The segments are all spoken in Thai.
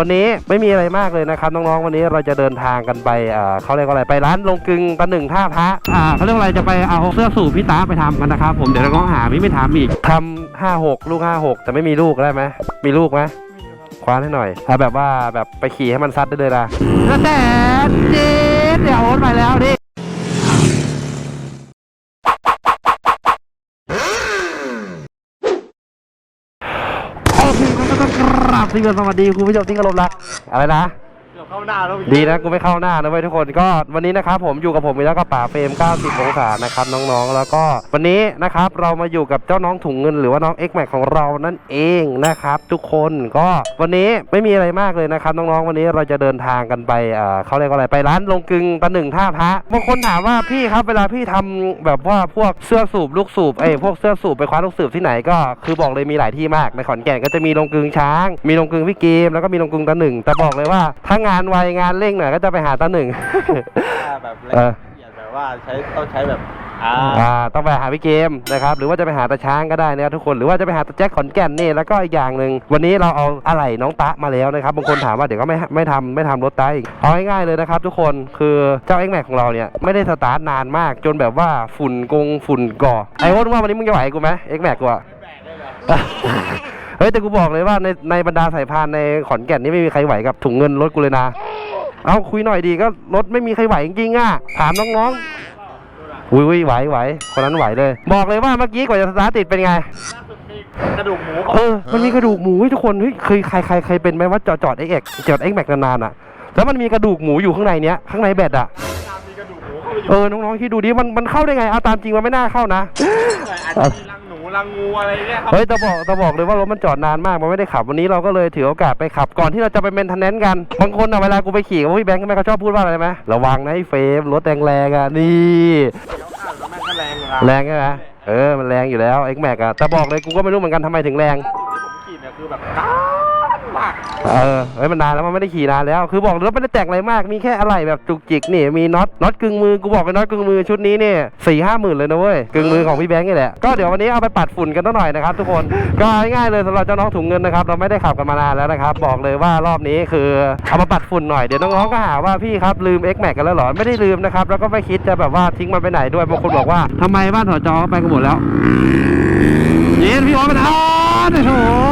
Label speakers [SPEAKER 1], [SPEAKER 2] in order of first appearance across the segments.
[SPEAKER 1] วันนี้ไม่มีอะไรมากเลยนะครับน้องๆวันนี้เราจะเดินทางกันไปอ่าเขาเรียกว่าอะไรไปร้านลงกึงตะหนึ่งท่าพระอ่าเขาเรียกว่าอะไรจะไปเอาเสื้อสูทพี่ตาไปทำกันนะครับผมเดี๋ยวน้องๆหาพี่ไม่ถามอีกทำห้าหกลูกห้าหกแต่ไม่มีลูกได้ไหมมีลูกไหมคว้านให้หน่อยถ้าแบบว่าแบบไปขี่ให้มันซัดได้เลยนะแต่เจ๊เดี๋ยวโอนไปแล้วดิ โอเคก็ต้อง กราบสวัสดีคุณผู้ชมที่กรบรักอะไรนะ
[SPEAKER 2] เข้าหน้าแล้ว
[SPEAKER 1] ดีนะกูไม่เข้าหน้านะเว้ยทุกคนก็วันนี้นะครับผมอยู่กับผมอีกแล้วกับป่าเฟรม90องศานะครับน้องๆ แล้วก็วันนี้นะครับเรามาอยู่กับเจ้าน้องถุงเงินหรือว่าน้อง X Max ของเรานั่นเองนะครับทุกคนก็วันนี้ไม่มีอะไรมากเลยนะครับน้องๆวันนี้เราจะเดินทางกันไปอ่าเขาเรียกว่าอะไรไปร้านลงกึงตะหนึ่งท่าพระบางคนถามว่าพี่ครับเวลาพี่ทำแบบว่าพวกเสื้อสูบลูกสูบไอ้ยพวกเสื้อสูบไปคว้าลูกสูบที่ไหนก็คือบอกเลยมีหลายที่มากในขอนแก่นก็จะมีลงกึงช้าง มีลงกึงพี่เกมแล้วก็มีลงกึงตะหนึ่งแต่บอกเลยว่าถ้างานไวงานเร่งหน่อยก็จะไปหาตะหนึ่ง
[SPEAKER 2] แบบละ
[SPEAKER 1] เออ
[SPEAKER 2] เอียดแบบว่าใช้ต้องใช้แบบอ่า
[SPEAKER 1] อ่าต้องไปหาพี่เกมนะครับหรือว่าจะไปหาตาช้างก็ได้นะครับทุกคนหรือว่าจะไปหาตาแจ็คขอนแก่นนี่แล้วก็อีกอย่างหนึ่งวันนี้เราเอาอะไหล่น้องตะมาแล้วนะครับบางคนถามว่าเดี๋ยวก็ไม่ไม่ทำไม่ทำรถตะอีกเอาง่ายๆเลยนะครับทุกคนคือเจ้า X Max ของเราเนี่ยไม่ได้สตาร์ทนานมากจนแบบว่าฝุ่นกงฝุ่นก่อไอ้โอ้นว่าวันนี้มึงจะไหวกูไหม X Max กูอะเฮ้ยแต่กูบอกเลยว่าในในบรรดาสายพานในขอนแก่นนี่ไม่มีใครไหวกับถุงเงินรถกูเลยนะ เอาคุยหน่อยดีก็รถไม่มีใครไหวจริงๆอะ ถามน้องๆอุ้ยอุ้ยไหวไหวคนนั้นไหวเลย บอกเลยว่าเมื่อกี้กว่าจะสตาร์ทติดเป็นไง
[SPEAKER 2] กระดูกหมู
[SPEAKER 1] เออ มันมีกระดูกหมูให้ทุกคนเฮ้ยเคยใครใครใครเป็นไหมว่าจอดจอดเอ็กจอดเอ็กแม็กนานๆอะ แล้วมันมีกระดูกหมูอยู่ข้างในเนี้ยข้างในแบตอะ
[SPEAKER 2] มีกระดูกหมูเข้าไปอยู่
[SPEAKER 1] เออ น้องๆคิดดูดิมันมันเข้าได้ไง เอาตามจริงมันไม่น่าเข้านะ
[SPEAKER 2] อาจจะมี รังหนูรังงูอะไรเนี่ยครับ
[SPEAKER 1] เฮ้ยแต่บอกแต่บอกเลยว่ารถมันจอดนานมากมันไม่ได้ขับวันนี้เราก็เลยถือโอกาสไปขับก่อนที่เราจะไปเมนเทนแนนกันบางคนอะเวลากูไปขี่กับพี่แบงค์ใช่ไหมเขาชอบพูดว่าอะไรไหมระวังนะไอ้เฟรมรถแรงๆอะนี่
[SPEAKER 2] เดี๋ยวอ่านแล้วแม่งก็แรงอยู่นะ
[SPEAKER 1] แรงใช่ไหมเออมันแรงอยู่แล้ว X Max อะแต่บอกเลยกูก็ไม่รู้เหมือนกันทำไมถึงแรง
[SPEAKER 2] ที่ผมขี่เนี่ยคือแบบนานมาก
[SPEAKER 1] เออเฮ้ยมันนานแล้วมันไม่ได้ขี่นานแล้ว คือบอกเลยว่าไม่ได้แต่งอะไรมาก มีแค่อะไรแบบจุกจิกนี่ มีน็อต น็อตกึ่งมือ กูบอกเป็นน็อตกึ่งมือชุดนี้เนี่ยสี่ห้าหมื่นเลยนะเว้ย กึ่งมือของพี่แบงค์นี่แหละ ก็เดี๋ยววันนี้เอาไปปัดฝุ่นกันตั้งหน่อยนะครับทุกคน ก็ง่ายๆเลยสำหรับเจ้าน้องถุงเงินนะครับ เราไม่ได้ขับกันมานานแล้วนะครับ บอกเลยว่ารอบนี้คือเอามาปัดฝุ่นหน่อย เดี๋ยวน้องๆก็หาว่าพี่ครับลืม X Max กันแล้วเหรอ ไม่ได้ลืมนะครับ แล้วก็ไม่คิดจะแบบว่าทิ้งมันไปไหนด้วย บางคนบอกว่าทำไมบ้านถอจอไปกันหมดแล้วเย้พี่โอ๊ตมันเอาโอ้โห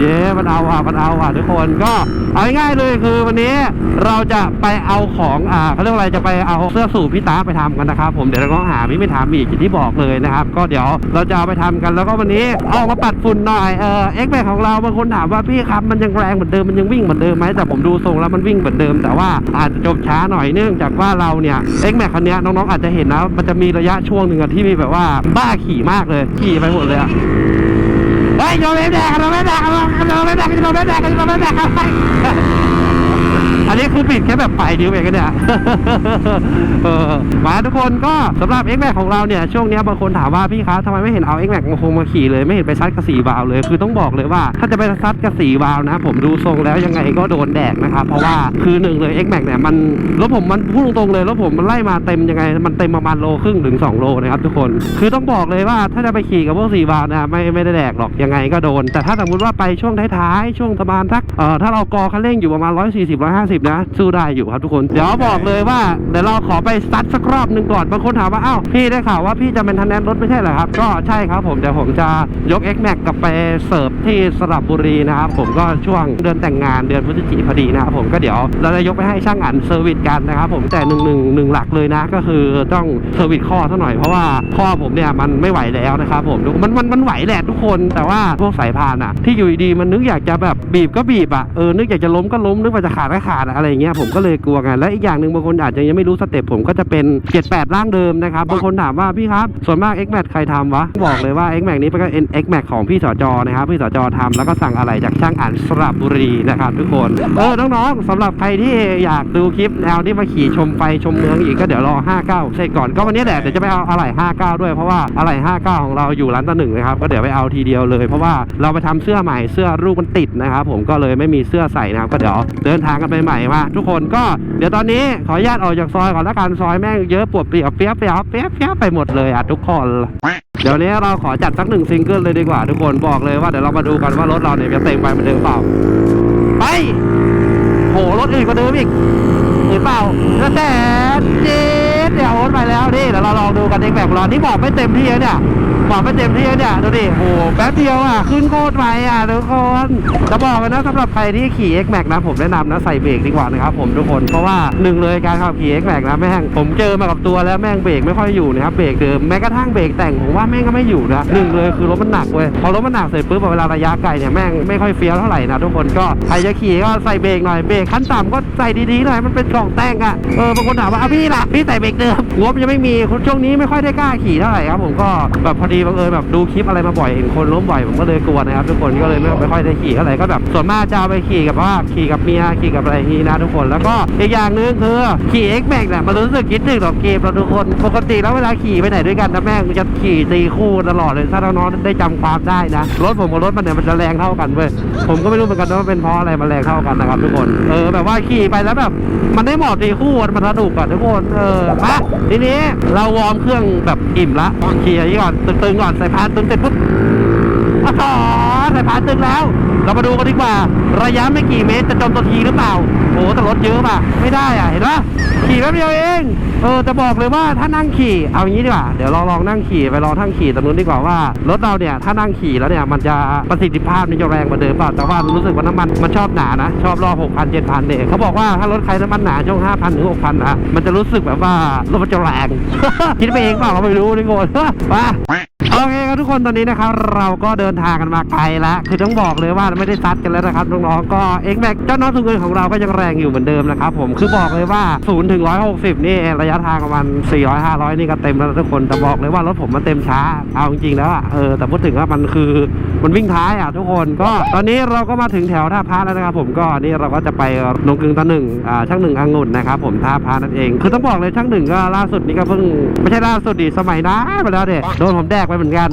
[SPEAKER 1] เย้มันเอาอะมันเอาอะทุกคนก็เอาง่ายๆเลยคือวันนี้เราจะไปเอาของอ่าเขาเรียกอะไรจะไปเอาเสื้อสูทพี่ตาไปทำกันนะครับผมเดี๋ยวเราต้องหาพี่ไม่ถามอีกอย่างที่บอกเลยนะครับ ก็เดี๋ยวเราจะเอาไปทำกันแล้วก็วันนี้เอามาปัดฝุ่นหน่อยเออเอ็กแของเราบางคนถามว่าพี่ครับมันยังแรงเหมือนเดิมมันยังวิ่งเหมือนเดิมไหมแต่ผมดูทรงแล้วมันวิ่งเหมือนเดิม แต่ว่าอาจจะจบช้าหน่อยเนื่องจากว่าเราเนี่ยเอ็กแม็กคันเนี้ยน้องๆอาจจะเห็นนะมันจะมีระยะช่วงหนึ่งอะที่มีแบบว่าบ้าขี่มากเลยขี่ไปหมดเลยอะ เฮ้ยโยนไม่แดก อันนี้คือปิดแค่แบบปลายนิ้วเองกันเนี่ยเออมาทุกคนก็สำหรับ X Max ของเราเนี่ยช่วงนี้บางคนถามว่าพี่คะทำไมไม่เห็นเอา X Max มาคงมาขี่เลยไม่เห็นไปซัดกระสีวาวเลยคือต้องบอกเลยว่า ถ้าจะไปซัดกระสีวาวนะ ผมดูทรงแล้วยังไงก็โดนแดกนะครับเพราะว่าคือหนึ่งเลย X Max เนี่ยมันรถผมมันพูดตรงๆเลยรถผมมันไล่มาเต็มยังไง มันเต็มประมาณโลครึ่งถึง2โลนะครับทุกคนคือต้องบอกเลยว่าถ้าจะไปขี่กับพวกสีวาวนะไม่ไม่ได้แดกหรอกยังไงก็โดน แต่ถ้าสมมติว่าไปช่วงท้ายๆช่วงประมาณสักเอ่อถ้าเรากอคันเร่งอยู่ประมาณ140 150นะ สู้ได้อยู่ครับทุกคน เดี๋ยวบอกเลยว่า เดี๋ยวเราขอไปซัดสักรอบหนึ่งก่อน บางคนถามว่า อ้าว พี่ได้ข่าวว่าพี่จะเป็นทันแนนรถไม่ใช่เหรอครับ ก็ใช่ครับผม เดี๋ยวผมจะยก X Max กลับไปเสิร์ฟที่สระบุรีนะครับ ผมก็ช่วงเดือนแต่งงานเดือนพฤศจิกายนพอดีนะครับผม ก็เดี๋ยวเราจะยกไปให้ช่างอันเซอร์วิสกันนะครับผม แต่หนึ่งหนึ่งหนึ่งหลักเลยนะ ก็คือต้องเซอร์วิสข้อซะหน่อย เพราะว่าข้อผมเนี่ยมันไม่ไหวแล้วนะครับผม มันมันมันไหวแหละทุกคน แต่ว่าพวกสายพานอะที่อยู่ดีๆมันนึกอยากจะแบบบีบก็บีบอะเออนึกอยากจะล้มก็ล้มนึกว่าจะขาดก็ขาดอะอะไรอย่างเงี้ยผมก็เลยกลัวไงและอีกอย่างหนึ่งบางคนอาจจะยังไม่รู้สเต็ปผมก็จะเป็น 78 ร่างเดิมนะครับบางคนถามว่าพี่ครับส่วนมาก X Max ใครทำวะบอกเลยว่า X Max นี้เป็นก็ X Max ของพี่สจนะครับพี่สจทำแล้วก็สั่งอะไรจากช่างอ่านสระบุรีนะครับทุกคนเออน้องๆสำหรับใครที่อยากดูคลิปแนวที่มาขี่ชมไฟชมเมืองอีกก็เดี๋ยวรอ 59 เสร็จก่อนก็วันนี้แหละเดี๋ยวจะไปเอาอะไหล่59 ด้วยเพราะว่าอะไหล่59 ของเราอยู่ร้านตะหนึ่งนะครับก็เดี๋ยวไปเอาทีเดียวเลย เพราะว่าเราไปทำเสื้อใหม่เสื้อรูปมันติดนะครับผมก็เลยไม่มีเสื้อใส่นะครับก็เดี๋ยวเดินทางกันไปใหม่มาทุกคนก็เดี๋ยวตอนนี้ขออนุญาตออกจากซอยก่อนแล้วกันซอยแม่งเยอะปวดเปียกเปียกเปียกเปียกเปียกไปหมดเลยอะทุกคนเดี๋ยวนี้เราขอจัดสักหนึ่งซิงเกิลเลยดีกว่า ทุกคนบอกเลยว่าเดี๋ยวเรามาดูกันว่ารถเราเนี่ยจะเต็มไปเหมือนเดิมเปล่าไปโหรถอื่นกว่าเดิมอีกหรือเปล่าแล้วแต่เจ๊ด เดี๋ยวโอ๊ตไปแล้วนี่เดี๋ยวเราลองดูกันเองแบบรอนี่บอกไม่เต็มที่เนี่ยบอกไม่เต็มที่เนี่ยดูดิโอ้แป๊บเดียวอะ ขึ้นโคตรไวอะทุกคนจะบอกกันนะสำหรับใครที่ขี่ X Max นะผมแนะนำนะใส่เบรกดีกว่านะครับผมทุกคนเพราะว่าหนึ่งเลยการขับขี่ X Max นะแม่งผมเจอมากับตัวแล้วแม่งเบรกไม่ค่อยอยู่นะครับเบรกเดิมแม้กระทั่งเบรกแต่งผมว่าแม่งก็ไม่อยู่นะหนึ่งเลยคือรถมันหนักเว้ยพอรถมันหนักเสร็จปุ๊บเวลาระยะไกลเนี่ยแม่งไม่ค่อยเฟี้ยวเท่าไหร่นะทุกคนก็ใครจะขี่ก็ใส่เบรกหน่อยเบรกขั้นต่ำก็ใส่ดีๆหน่อยมันเป็นกล่องแต่งอะเออบางคนถามว่าพี่ล่ะพี่ใส่เบรกเดิมงบยังไม่มีช่วงนี้ไม่ค่อยได้กล้าขี่เท่าไหร่ครับผมก็แบบพอดีบังเอิญแบบดูคลิปอะไรมาบ่อยเห็นคนล้มบ่อยผมก็เลยกลัวนะครับทุกคนก็เลยไม่ไม่ค่อยได้ขี่เท่าไหร่ก็แบบส่วนมากจะไปขี่กับว่าขี่กับเมียขี่กับอะไรนี้นะทุกคนแล้วก็อีกอย่างหนึงคือขี่ X Max เนี่ยมันรู้สึกคิดถึงต่อเกมเราทุกคนปกติแล้วเวลาขี่ไปไหนด้วยกันนะแม่งจะขี่ตีคู่ตลอดเลยถ้าน้องได้จำความได้นะรถผมกับรถมันเนี่ยมันจะแรงเท่ากันเว้ยผมก็ไม่รู้เหมือนกันว่าเป็นเพราะอะไรมันแรงเท่ากันนะครับทุกคนเออแบบว่าขี่ไปแล้วแบบมันได้หมอดตีคู่มันสนุกอะทุกคนเออมาทีนี้เราวอร์มเครื่องแบบอิ่มละเคลียร์นี้ก่อนตึงๆก่อนใส่พานตึงเสร็จปุ๊บอ๋อใส่พานตึงแล้ว เรามาดูกันดีกว่า ระยะไม่กี่เมตรจะจมตัวทีหรือเปล่าโอ้แต่รถเยอะป่ะไม่ได้อะเห็นปะขี่แป๊บเดียวเองเออจะบอกเลยว่าถ้านั่งขี่เอาอย่างนี้ดีกว่าเดี๋ยวเราลองนั่งขี่ไปลองทั้งขี่ตรงนู้นดีกว่าว่ารถเราเนี่ยถ้านั่งขี่แล้วเนี่ยมันจะประสิทธิภาพนี่จะแรงกว่าเดิมเปล่าแต่ว่ารู้สึกว่าน้ำมันมันชอบหนานะชอบรอบ6,000 7,000เนี่ยเขาบอกว่าถ้ารถใครน้ำมันหนาช่วง5,000ถึง6,000นะมันจะรู้สึกแบบว่ารถมันจะแรงคิดไปเองเปล่าเราไม่รู้นี่โง่มาโอเคครับทุกคนตอนนี้นะครับเราก็เดินทางกันมาไกลแล้วคือต้องบอกเลยว่าไม่ได้ซัดกันแล้วนะครับน้องๆก็เอ็กแม็กเจ้าน้องทุงเงินของเราก็ยังแรงอยู่เหมือนเดิมนะครับผมคือบอกเลยว่า0ถึง160นี่ระยะทางประมาณ400 500นี่ก็เต็มแล้วทุกคนแต่บอกเลยว่ารถผมมันเต็มช้าเอาจริงๆแล้วอะเออแต่พูดถึงว่ามันคือมันวิ่งท้ายอะทุกคนก็ตอนนี้เราก็มาถึงแถวท่าพระแล้วนะครับผมก็นี่เราก็จะไปลงกึงตะหนึ่งอ่าช่างหนึ่งองุ่นนะครับผมท่าพระนั่นเองคือต้องบอกเลยช่างหนึ่งก็ล่าสุดนี่ก็เพิ่งไม่ใช่ล่าสุดดิสมัยนะไปแล้วเด็โดนผมแดกไปเหมือนกัน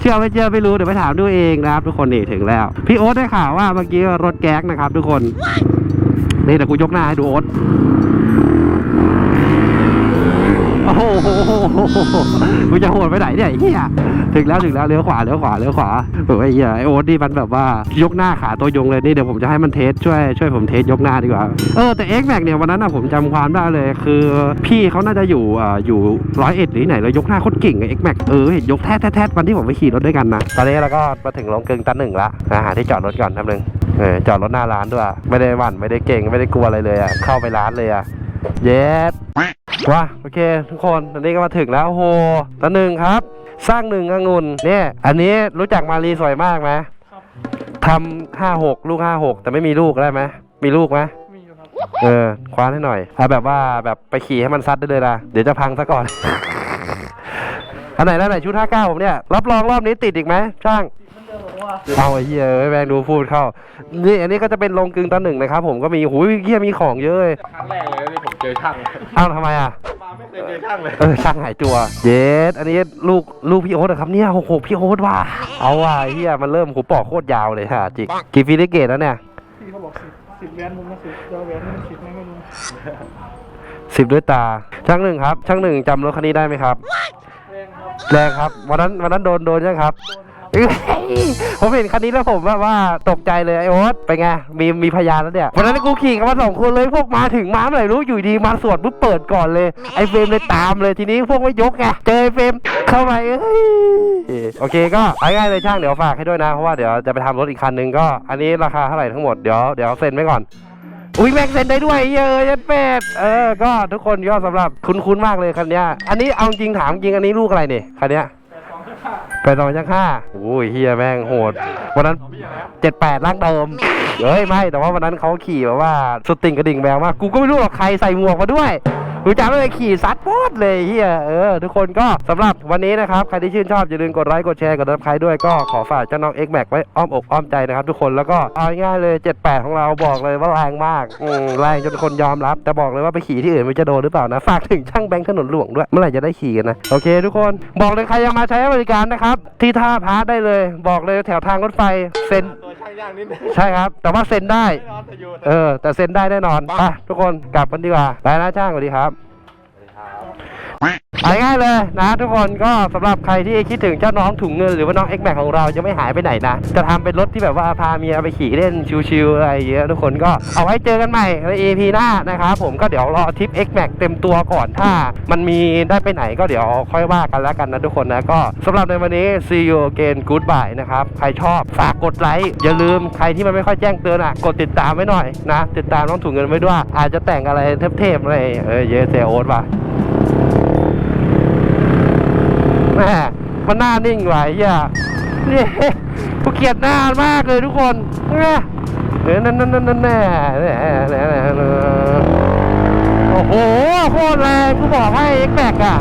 [SPEAKER 1] เชื่อไม่เชื่อไม่รู้เดี๋ยวไปถามดูเองนะครับทุกคนนี่ถึงแล้ว พี่โอ๊ตได้ข่าวว่าเมื่อกี้รถแก๊กนะครับทุกคน นี่เดี๋ยวกูยกหน้าให้ดูโอ๊ต โอ้โหมึงจะโหดไปไหนเนี่ยไอ้เหี้ยถึงแล้วถึงแล้วเลี้ยวขวาเลี้ยวขวาเลี้ยวขวาโอ้ยไอ้เหี้ยไอ้โอ๊ตนี่มันแบบว่ายกหน้าขาตัวยงเลยนี่เดี๋ยวผมจะให้มันเทสช่วยช่วยผมเทสยกหน้าดีกว่าเออแต่ X Max เนี่ยวันนั้นนะผมจำความได้เลย คือพี่เขาน่าจะอยู่อ่าอยู่ร้อยเอ็ดหรือไหนแล้วยกหน้าโคตรเก่งไอ้ X Max เออเห็นยกแท้แท้แท้วันที่ผมไปขี่รถด้วยกันนะตอนนี้เราก็มาถึงลงกึงตันหนึ่งละอาหาที่จอดรถก่อนแป๊บนึงเออจอดรถหน้าร้านด้วยไม่ได้หวั่นไม่ได้เก่งไม่ได้กลัวอะไรเลยอะเข้าไปร้านเลยอะเย็ด ว้าโอเค ทุกคนตอนนี้ก็มาถึงแล้วโอ้โหตอนหนึ่งครับ สร้างหนึ่งองุ่นเนี่ย อันนี้รู้จักมารีสวยมากไหมทำห้าหกลูกห้าหกแต่ไม่มีลูกได้ไหมมีลูกไหม
[SPEAKER 2] มีอยู่ครับ
[SPEAKER 1] เออคว้าให้หน่อยเอาแบบว่าแบบไปขี่ให้มันซัดได้เลยนะเดี๋ยวจะพังซะก่อน อันไหนแล้วไหนชุดห้าเก้าผมเนี่ยรับรองรอบนี้ติดอีกไหมช่างเอาไอ้เหี้ยเอ้ยแม่งดูพูดเข้า นี่อันนี้ก็จะเป็นลงกึงตอนหนึ่งนะครับผมก็มีหูยเหี้ยมีของเยอะเลย
[SPEAKER 2] ครั้งแรกเลยที่ผม เจอช่าง
[SPEAKER 1] เอ้าทำไมอะ
[SPEAKER 2] มาไม่เคยเจอช่างเลย
[SPEAKER 1] เออช่างหายจัว เยสอันนี้ลูกลูกพี่โอ๊ตเหรอครับเนี่ยหกหกพี่โอ๊ตว่ะเอาว่ะไอ้เฮียมันเริ่มหูปอกโคตรยาวเลยฮะจิกกี่ฟีลิเกตแล้วเนี่ย
[SPEAKER 3] พี่เขาบอกสิบสิบแวนมุมละสิบเดยวแวนนี่มันสิบไหมไม่รู้
[SPEAKER 1] สิบด้วยตา ช่างหนึ่งครับ ช่างหนึ่งจำรถคันนี้ได้ไหมครับ
[SPEAKER 3] แรงครับ
[SPEAKER 1] แรงครับวันนั้นวันนั้นโดนโดนยังครับเอ้ย ผมเห็นคันนี้แล้วผมแบบว่าตกใจเลยไอโอ๊ตไปนไงมีมีพยานแล้วเนี่ยวันนั้นกูขี่กันมาสองคนเลยพวกมาถึงมาเมื่อไหร่รู้อยู่ดีมาสวดปุ๊บเปิดก่อนเลยไอเฟรมเลยตามเลยทีนี้พวกไม่ยกไงเจอไอเฟรมเข้าไปเอ้ยโอเคก็เอาง่ายๆเลยช่างเดี๋ยวฝากให้ด้วยนะเพราะว่าเดี๋ยวจะไปทำรถอีกคันนึงก็อันนี้ราคาเท่าไหร่ทั้งหมดเดี๋ยวเดี๋ยวเซ็นไว้ก่อนอุ้ยแม็กเซ็นได้ด้วยเยอะยันเป็ดเออก็ทุกคนก็สำหรับคุ้นๆมากเลยคันเนี้ยอันนี้เอาจริงถามจริงอันนี้ลูกอะไรเนี่ยคันเนี้ ยแปดสองจังห้าโอ้ยเฮียแม่งโหด วันนั้นเจ็ดแปดร่างเดิม เฮ้ยไม่ แต่ว่าวันนั้นเขาขี่แบบว่าสุดติ่งกระดิ่งแมวมาก กูก็ไม่รู้หรอกใครใส่หมวกมาด้วย กูจำไม่ได้ขี่ซัดโพดเลยเฮียเออทุกคนก็สำหรับวันนี้นะครับ ใครที่ชื่นชอบอย่าลืมกดไลค์กดแชร์กดติดตามด้วยก็ขอฝากเจ้าน้อง X Max ไว้อ้อมอกอ้อมใจนะครับทุกคนแล้วก็เอาง่ายๆเลย 78 ของเราบอกเลยว่าแรงมากอืมแรงจนคนยอมรับ แต่บอกเลยว่าไปขี่ที่อื่นมันจะโดนหรือเปล่านะฝากถึงช่างแบงค์ถนนหลวงด้วยเมื่อไหร่จะได้ขี่กันนะโอเค ทุกคนบอกเลยใครยังมาใช้บริการนะครับที่ท่าพาร์ทได้เลย บอกเลยแถวทางรถไฟเซ็น
[SPEAKER 2] ยากนิดนึง
[SPEAKER 1] ใช่ครับ แต่ว่าเซ็นได้
[SPEAKER 2] ไม่นอนแต่อยู่แต่
[SPEAKER 1] เออ แต่เซ็นได้แน่นอนไปทุกคนกลับกันดีกว่าไปนะช่างสวัสดีครับ ไปง่ายเลยนะทุกคนก็สำหรับใครที่คิดถึงเจ้าน้องถุงเงินหรือว่าน้อง X Max ของเราจะไม่หายไปไหนนะ จะทำเป็นรถที่แบบว่าพาเมียไปขี่เล่นชิวๆอะไรอย่างเงี้ยทุกคนก็เอาไว้เจอกันใหม่ใน EP หน้านะครับผมก็เดี๋ยวรอทริป X Max เต็มตัวก่อนถ้า มันมีได้ไปไหนก็เดี๋ยวค่อยว่ากันแล้วกันนะทุกคนนะก็สำหรับในวันนี้ see you again goodbye นะครับ ใครชอบฝากกดไลค์อย่าลืมใครที่มันไม่ค่อยแจ้งเตือนอะ กดติดตามไว้หน่อยนะ ติดตามน้องถุงเงินไว้ด้วย อาจจะแต่งอะไรเทพๆอะไรเออเยเซโอ๊ตว่ะ แม่มันหน้านิ่งไหวะไอ้เหี้ยนี่กูเกลียดหน้ามากเลยทุกคนเนี่ยเออนั่นนั่นนั่นนั่นแน่แน่แน่แน่แน่โอ้โหโคตรแรงกูบอกให้เอ็กแบกอะ